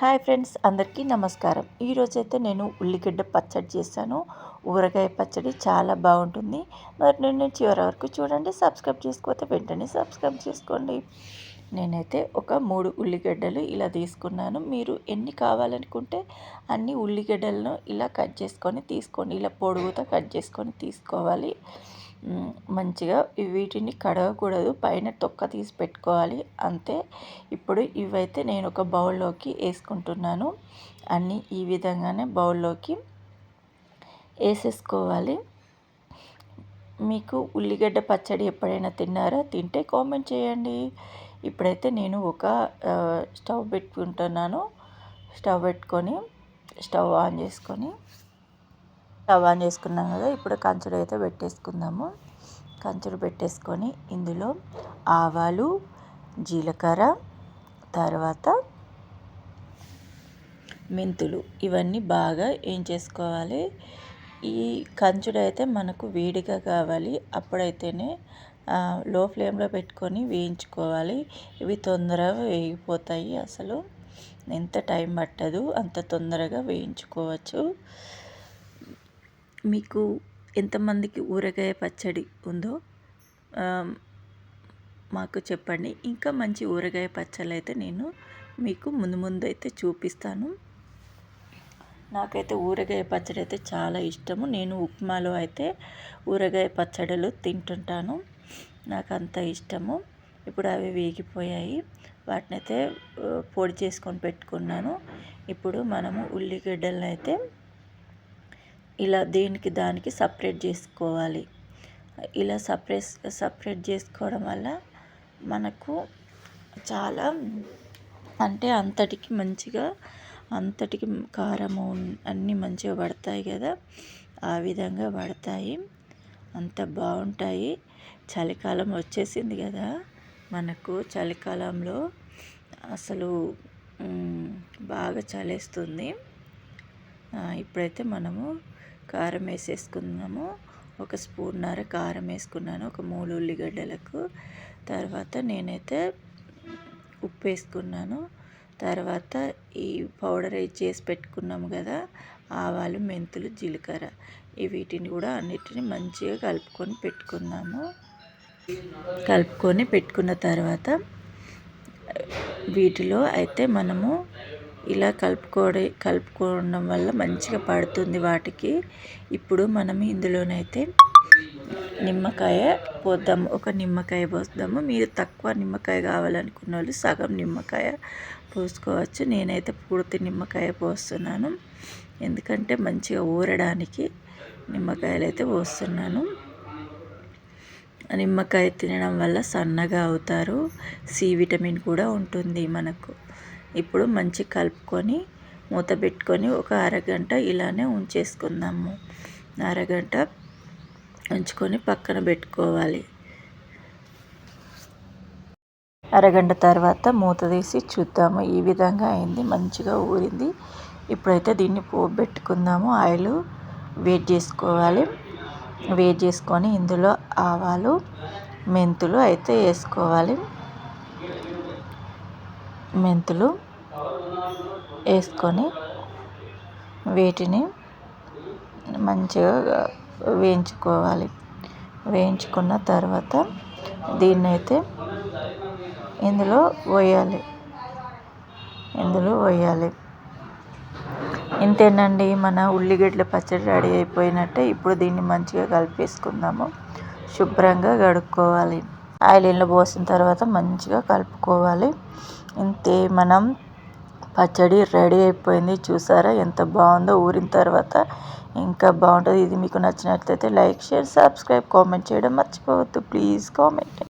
Hi friends అందరికీ నమస్కారం. ఈరోజైతే నేను ఉల్లిగడ్డ పచ్చడి చేశాను. ఊరగాయ పచ్చడి చాలా బాగుంటుంది. మరి నేను చివరి వరకు చూడండి సబ్స్క్రైబ్ చేసుకోతే వెంటనే సబ్స్క్రైబ్ చేసుకోండి. నేనైతే ఒక మూడు ఉల్లిగడ్డలు ఇలా తీసుకున్నాను. మీరు ఎన్ని కావాలనుకుంటే అన్ని ఉల్లిగడ్డలను ఇలా కట్ చేసుకొని తీసుకోండి. ఇలా పొడుగుతో కట్ చేసుకొని తీసుకోవాలి. మంచిగా వీటిని కడగకూడదు. పైన తొక్క తీసి పెట్టుకోవాలి. అంతే. ఇప్పుడు ఇవైతే నేను ఒక బౌల్లోకి వేసుకుంటున్నాను. అన్నీ ఈ విధంగానే బౌల్లోకి వేసేసుకోవాలి. మీకు ఉల్లిగడ్డ పచ్చడి ఎప్పుడైనా తిన్నారా? తింటే కామెంట్ చేయండి. ఇప్పుడైతే నేను ఒక స్టవ్ పెట్టుకుంటున్నాను. స్టవ్ పెట్టుకొని స్టవ్ ఆన్ చేసుకొని స్టవ్ ఆన్ చేసుకున్నాం కదా ఇప్పుడు కంచుడు అయితే పెట్టేసుకుందాము. కంచుడు పెట్టేసుకొని ఇందులో ఆవాలు జీలకర్ర తర్వాత మెంతులు ఇవన్నీ బాగా ఏం చేసుకోవాలి? ఈ కంచుడు అయితే మనకు వేడిగా కావాలి. అప్పుడైతేనే లో ఫ్లేమ్లో పెట్టుకొని వేయించుకోవాలి. ఇవి తొందరగా వేగిపోతాయి అసలు. ఎంత టైం పట్టదు అంత తొందరగా వేయించుకోవచ్చు. మీకు ఎంతమందికి ఊరగాయ పచ్చడి ఉందో మాకు చెప్పండి. ఇంకా మంచి ఊరగాయ పచ్చళ్ళు అయితే నేను మీకు ముందు ముందు అయితే చూపిస్తాను. నాకైతే ఊరగాయ పచ్చడి అయితే చాలా ఇష్టము. నేను ఉప్మాలో అయితే ఊరగాయ పచ్చడిలు తింటుంటాను. నాకు అంత ఇష్టము. ఇప్పుడు అవి వేగిపోయాయి. వాటిని అయితే పొడి చేసుకొని పెట్టుకున్నాను. ఇప్పుడు మనము ఉల్లిగడ్డలను అయితే ఇలా దేనికి దానికి సపరేట్ చేసుకోవాలి. ఇలా సపరేట్ సపరేట్ చేసుకోవడం వల్ల మనకు చాలా అంటే అంతటికి మంచిగా అంతటికి కారము అన్నీ మంచిగా పడతాయి కదా. ఆ విధంగా పడతాయి. అంత బాగుంటాయి. చలికాలం వచ్చేసింది కదా. మనకు చలికాలంలో అసలు బాగా చలేస్తుంది. ఇప్పుడైతే మనము కారం వేసేసుకున్నాము ఒక స్పూన్నర కారం వేసుకున్నాను ఒక మూడు ఉల్లిగడ్డలకు. తర్వాత నేనైతే ఉప్పు వేసుకున్నాను. తర్వాత ఈ పౌడర్ చేసి పెట్టుకున్నాము కదా ఆవాలు మెంతులు జీలకర్ర. వీటిని కూడా అన్నిటిని మంచిగా కలుపుకొని పెట్టుకున్నాము కలుపుకొని పెట్టుకున్న తర్వాత వీటిలో అయితే మనము ఇలా కలుపుకోవడం కలుపుకోవడం వల్ల మంచిగా పడుతుంది వాటికి. ఇప్పుడు మనం ఇందులోనైతే నిమ్మకాయ పోద్దాము. ఒక నిమ్మకాయ పోస్తాము మీరు తక్కువ నిమ్మకాయ కావాలనుకున్న వాళ్ళు సగం నిమ్మకాయ పోసుకోవచ్చు. నేనైతే పూర్తి నిమ్మకాయ పోస్తున్నాను. ఎందుకంటే మంచిగా ఊరడానికి నిమ్మకాయలు అయితే పోస్తున్నాను. నిమ్మకాయ తినడం వల్ల సన్నగా అవుతారు. సి విటమిన్ కూడా ఉంటుంది మనకు. ఇప్పుడు మంచి కలుపుకొని మూత పెట్టుకొని ఒక అరగంట ఇలానే ఉంచేసుకుందాము. అరగంట ఉంచుకొని పక్కన పెట్టుకోవాలి. అరగంట తర్వాత మూత తీసి చూద్దాము. ఈ విధంగా అయింది. మంచిగా ఊరింది. ఇప్పుడైతే దీన్ని పోబెట్టుకుందాము ఆయిల్ వేడి చేసుకోవాలి. వేడి చేసుకొని ఇందులో ఆవాలు మెంతులు అయితే వేసుకోవాలి. మెంతులు వేసుకొని వీటిని మంచిగా వేయించుకోవాలి. వేయించుకున్న తర్వాత దీన్నైతే ఇందులో పోయాలి ఇందులో పోయాలి ఇంతేనండి మన ఉల్లిగడ్డల పచ్చడి రెడీ అయిపోయినట్టే ఇప్పుడు దీన్ని మంచిగా కలిపేసుకుందాము. శుభ్రంగా కడుక్కోవాలి. ఆయిల్ పోసిన తర్వాత మంచిగా కలుపుకోవాలి. ఇంతే మనం పచ్చడి రెడీ అయిపోయింది. చూసారా ఎంత బాగుందో ఊరిన తర్వాత ఇంకా బాగుంటుంది. ఇది మీకు నచ్చినట్లయితే లైక్ షేర్ సబ్స్క్రైబ్ కామెంట్ చేయడం మర్చిపోవద్దు. Please comment.